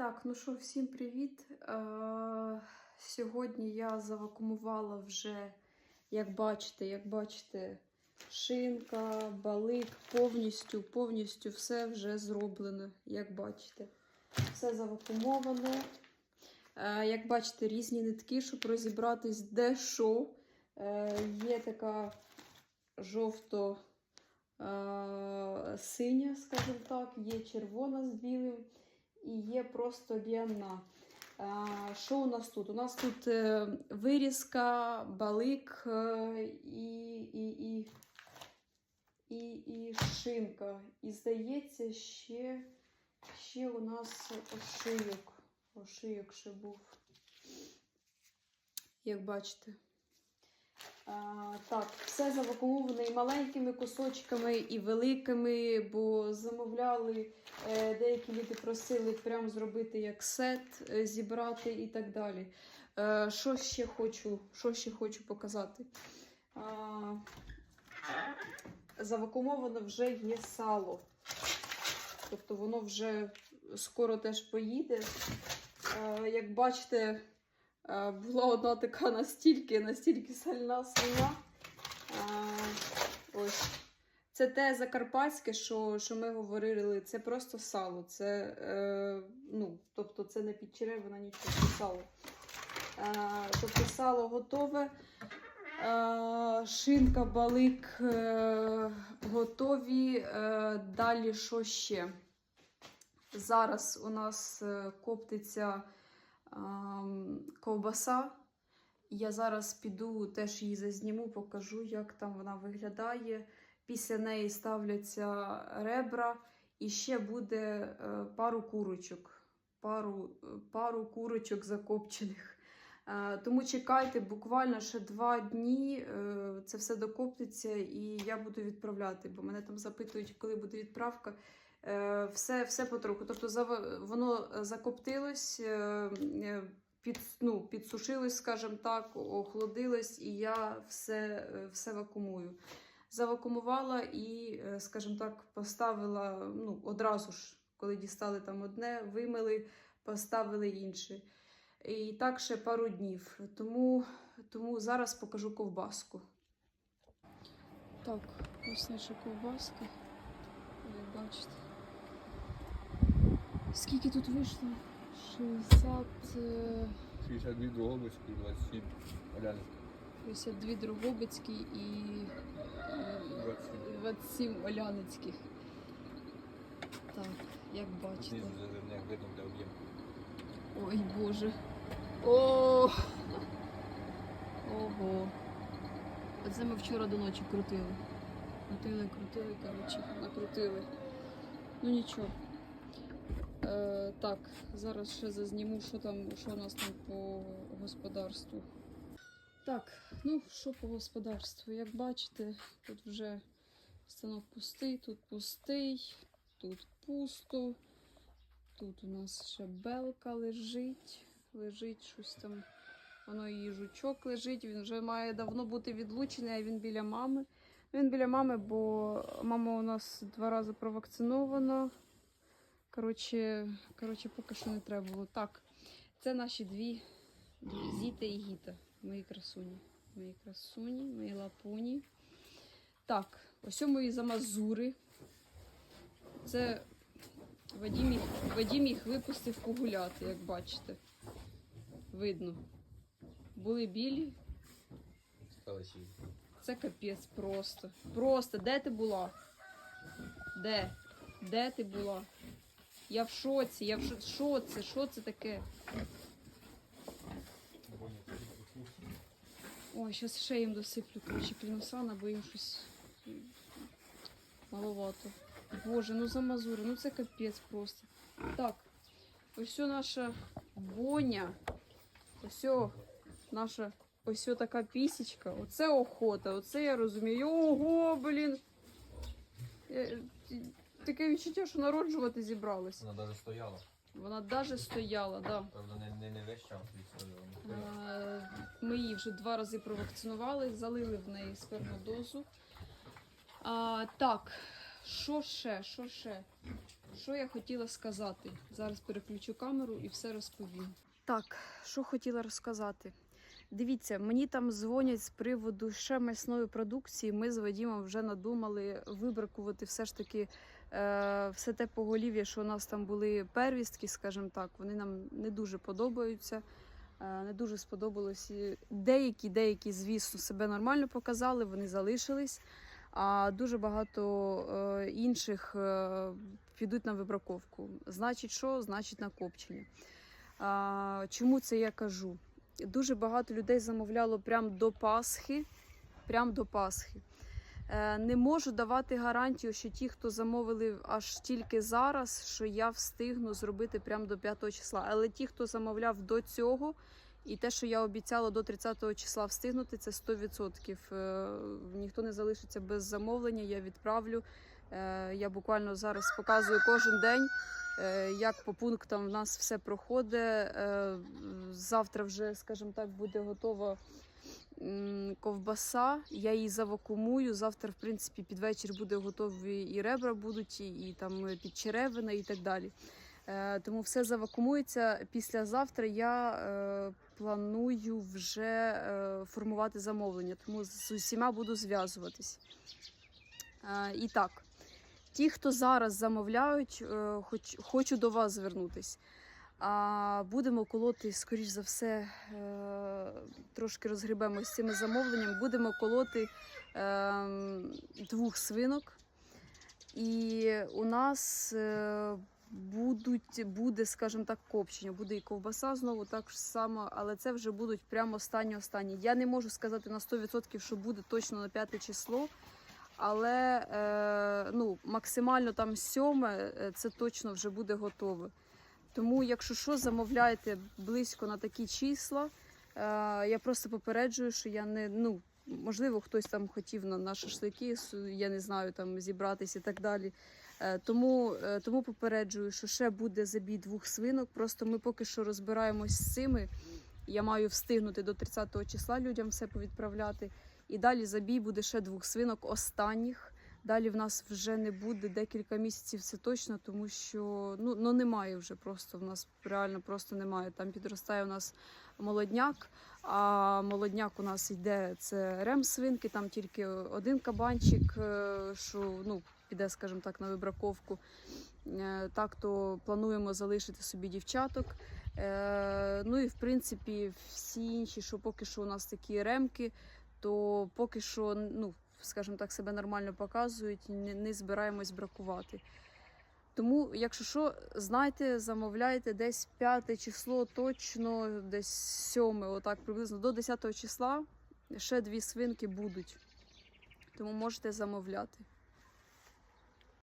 Так, ну що, всім привіт. Е, сьогодні я завакумувала вже, як бачите, як бачите, шинка, балик, повністю, повністю все вже зроблено, як бачите. Все завакумовано. Е, як бачите, різні нитки, щоб розібратись, де що. Е, є така жовто е, скажімо так, є червона з білим і є просто ліана. А, Що у нас тут? У нас тут е, вирізка, балик е, і, і, і, і, і шинка. І здається, ще, ще у нас ошийок. Ошийок ще був. Як бачите. Так, все завакумоване і маленькими кусочками, і великими, бо замовляли, е, деякі люди просили прям зробити як сет, е, зібрати і так далі. Е, що ще хочу, що ще хочу показати? Завакумовано вже є сало. Тобто воно вже скоро теж поїде. Як бачите, Була одна така настільки, настільки сальна свиня. Е, Ось. Це те закарпатське, що, що ми говорили, це просто сало. Це, е, ну, тобто це не підчеревина, нічого, це сало. Е, тобто сало готове. Е, шинка, балик е, готові. Е, далі що ще? Зараз у нас е, коптиться ем, ковбаса. Я зараз піду теж її зазніму, покажу, як там вона виглядає. Після неї ставляться ребра, і ще буде е, пару курочок. Пару, е, пару курочок закопчених. Е, тому чекайте, буквально ще два дні це все докоптиться, і я буду відправляти, бо мене там запитують, коли буде відправка. Все, все потроху. Тобто воно закоптилось, під, ну, підсушилось, скажімо так, охолодилось, і я все, е, все вакуумую. Завакумувала і, е, скажімо так, поставила ну, одразу ж, коли дістали там одне, вимили, поставили інше. І так ще пару днів. Тому, тому зараз покажу ковбаску. Так, ось наша ковбаска. Як бачите. Скільки тут вийшло? 60, е, 62 Дрогобицький, 27 Олянський, 62 Дрогобицькі і е, 27. 27 Оляницьких. Так, як бачите. Знизу видно, де об'єм. Ой Боже. О! Ого. Оце ми вчора до ночі крутили. Крутили, крутили, коротше, накрутили. Ну нічого. Е, так, зараз ще зазніму, що там, що у нас там по господарству. Так, ну що по господарству? Як бачите, тут вже станок пустий, тут пустий, тут пусто. Тут у нас ще белка лежить. Лежить щось там. Воно її жучок лежить. Він вже має давно бути відлучений, а він біля мами. Він біля мами, бо мама у нас два рази провакцинована. Коротше, коротше, поки що не треба було. Так, це наші дві, Зіта і Гіта. Мої красуні. Мої красуні, мої лапуні. Так, ось мої замазури. Це Вадім їх, Вадім їх випустив погуляти, як бачите. Видно. Були білі. Стало сіль. Це капець просто. Просто. Де ти була? Де? Де ти була? Я в шоці, я в шоці. Що це? Що це таке? Ой, зараз ще їм досиплю, коротше, кліносана, бо їм щось маловато. Боже, ну за мазури, ну це капець просто. Так, ось наша боня. Ось наша ось така пісічка. Оце охота, оце я розумію. Ого, блін. Таке відчуття, що народжувати зібралась. Вона навіть стояла. Вона навіть стояла, да. Правда, не, не, не весь час відстояла. Е, Ми її вже два рази провакцинували, залили в неї спермодозу. А, так, що ще? Що ще? що я хотіла сказати? Зараз переключу камеру і все розповім. Так, що хотіла розказати. Дивіться, мені там дзвонять з приводу ще м'ясної продукції. Ми з Вадімом вже надумали вибракувати все ж таки е, все те поголів'я, що у нас там були первістки, скажімо так. Вони нам не дуже подобаються. Е, не дуже сподобалось. Деякі, деякі, звісно, себе нормально показали, вони залишились. А дуже багато е, інших е, підуть на вибраковку. Значить, що? Значить, на копчення. Чому це я кажу? Дуже багато людей замовляло прямо до Пасхи. Прямо до Пасхи. Е, не можу давати гарантію, що ті, хто замовили аж тільки зараз, що я встигну зробити прямо до 5 числа. Але ті, хто замовляв до цього, і те, що я обіцяла до 30 числа встигнути, це 100%. Е, ніхто не залишиться без замовлення. Я відправлю. Е, я буквально зараз показую кожен день, як по пунктам в нас все проходить. Е, завтра вже, скажімо так, буде готова ковбаса. Я її завакумую. Завтра, в принципі, під вечір буде готові і ребра будуть, і, там підчеревина, і так далі. Е, тому все завакумується. Післязавтра я е, планую вже е, формувати замовлення, тому з усіма буду зв'язуватись. Е, і так, ті, хто зараз замовляють, е, хоч, хочу до вас звернутись. А будемо колоти, скоріш за все, е, трошки розгрібемо з цими замовленнями. Будемо колоти е, двох свинок. І у нас е, будуть, буде, скажімо так, копчення. Буде і ковбаса знову так само, але це вже будуть прямо останні останні. Я не можу сказати на 100%, що буде точно на 5 число. Але е, ну, максимально там сьоме, е, це точно вже буде готове. Тому, якщо що, замовляйте близько на такі числа. Е, я просто попереджую, що я не ну. Можливо, хтось там хотів на, на шашлики, я не знаю, там зібратися і так далі. Е, тому, е, тому попереджую, що ще буде забій двох свинок. Просто ми поки що розбираємось з цими. Я маю встигнути до 30 числа людям все повідправляти. І далі забій буде ще двох свинок останніх. Далі в нас вже не буде декілька місяців, це точно, тому що ну, ну немає вже просто. В нас реально просто немає. Там підростає у нас молодняк, а молодняк у нас йде це рем-свинки, там тільки один кабанчик, е, що ну, піде, скажімо так, на вибраковку. Е, Так то плануємо залишити собі дівчаток. Е, Ну і в принципі всі інші, що поки що у нас такі ремки, то поки що, ну, скажімо так, себе нормально показують не, не збираємось бракувати. Тому, якщо що, знайте, замовляйте десь 5 число, точно, десь 7, отак приблизно до 10 числа ще дві свинки будуть. Тому можете замовляти.